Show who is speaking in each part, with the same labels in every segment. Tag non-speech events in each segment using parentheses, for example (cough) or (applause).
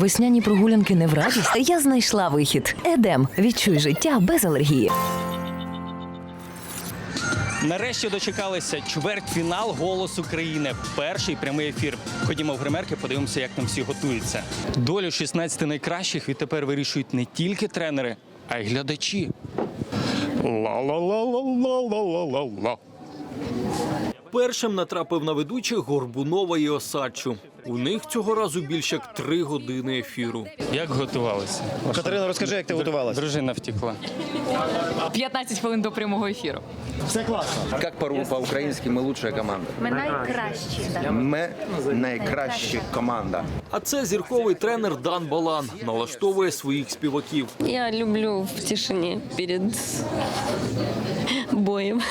Speaker 1: Весняні прогулянки не в радість. Я знайшла вихід. Едем. Відчуй життя без алергії.
Speaker 2: Нарешті дочекалися чвертьфінал «Голос України. Перший прямий ефір. Ходімо в гримерки, подивимося, як там всі готуються. Долю 16 найкращих відтепер вирішують не тільки тренери, а й глядачі. Ла-ла-ла-ла-ла-ла-ла-ла. Першим натрапив на ведучих Горбунова і Осадчу. У них цього разу більше як три години ефіру. Як готувалися?
Speaker 3: Катерина, розкажи, як ти готувалася?
Speaker 2: Дружина втекла.
Speaker 4: 15 хвилин до прямого ефіру.
Speaker 5: Как по- по-українськи ми лучшая команда.
Speaker 6: Ми найкращі. да.
Speaker 5: Ми найкраща команда.
Speaker 2: А це зірковий тренер Дан Балан налаштовує своїх співаків.
Speaker 7: Я люблю в тишине перед боем.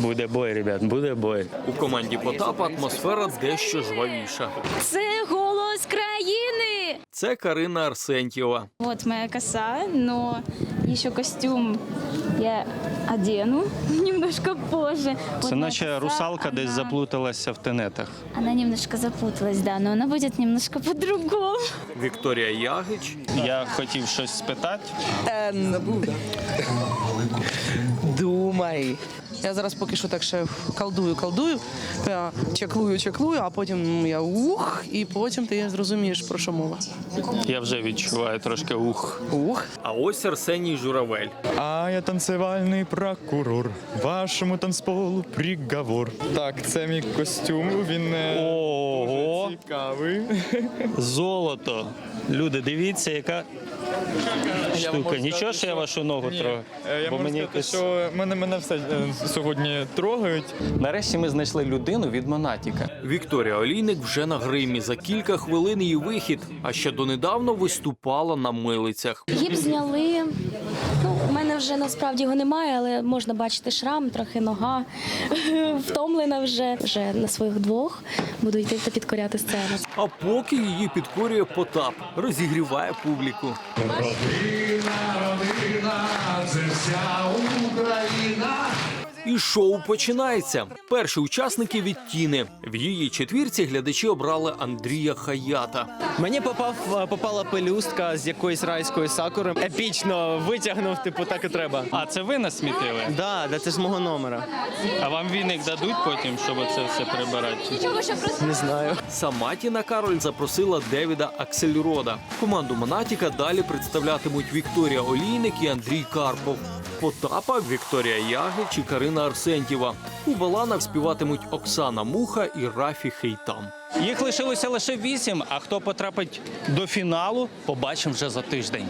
Speaker 2: Буде бой, ребят, буде бой. У команді Потапа атмосфера дещо жвавіша.
Speaker 7: Це голос країни.
Speaker 2: Це Карина Арсентьєва.
Speaker 8: Вот моя коса, но еще костюм я одену (laughs) немножко позже.
Speaker 2: Це наче
Speaker 8: коса,
Speaker 2: русалка десь заплуталася в тенетах.
Speaker 8: Она немножко запуталась, да, но она будет немножко по-другому.
Speaker 2: Вікторія Ягич. Я хотів щось спитати.
Speaker 9: Думай. Я зараз поки що так ще колдую, колдую, чеклую, чеклую, а потім я ух, і потім ти зрозумієш, про що мова.
Speaker 2: Я вже відчуваю трошки ух.
Speaker 9: Ух.
Speaker 2: А ось Арсеній Журавель.
Speaker 10: А я танцевальний прокурор. Вашому танцполу приговор. Так, це мій костюм. Він е,
Speaker 2: Ого,
Speaker 10: цікавий.
Speaker 2: золото. Люди, дивіться, яка штука. Нічого, що я вашу ногу трогаю.
Speaker 10: Е, Я
Speaker 2: Бо
Speaker 10: можу
Speaker 2: мені
Speaker 10: сказати,
Speaker 2: якось-
Speaker 10: що мене, мене все е, сьогодні трогають.
Speaker 2: Нарешті ми знайшли людину від Монатіка. Вікторія Олійник вже на гримі. За кілька хвилин її вихід. А ще донедавна виступала на милицях.
Speaker 7: Її б зняли. Мене вже насправді його немає, але можна бачити шрам, трохи нога. (laughs) Втомлена вже. Вже на своїх двох буду йти та підкоряти сцену.
Speaker 2: А поки її підкорює Потап, розігріває публіку. І шоу починається. Перші учасники від Тіни. В її четвірці глядачі обрали Андрія Хаята.
Speaker 3: Мені попав, попала пелюстка з якоїсь райської сакури. Епічно витягнув, типу, так і треба.
Speaker 2: А це ви насмітили?
Speaker 3: Да, да, це з мого номера.
Speaker 2: А вам віник дадуть потім, щоб це все прибирати?
Speaker 3: Не знаю.
Speaker 2: Сама Тіна Кароль запросила Девіда Аксельрода. Команду Монатіка далі представлятимуть Вікторія Олійник і Андрій Карпов. Потапа Вікторія Ягич і Карина Арсентьєва. У баланах співатимуть Оксана Муха і Рафі Хейтам. Їх лишилося лише вісім. А хто потрапить до фіналу, побачимо вже за тиждень.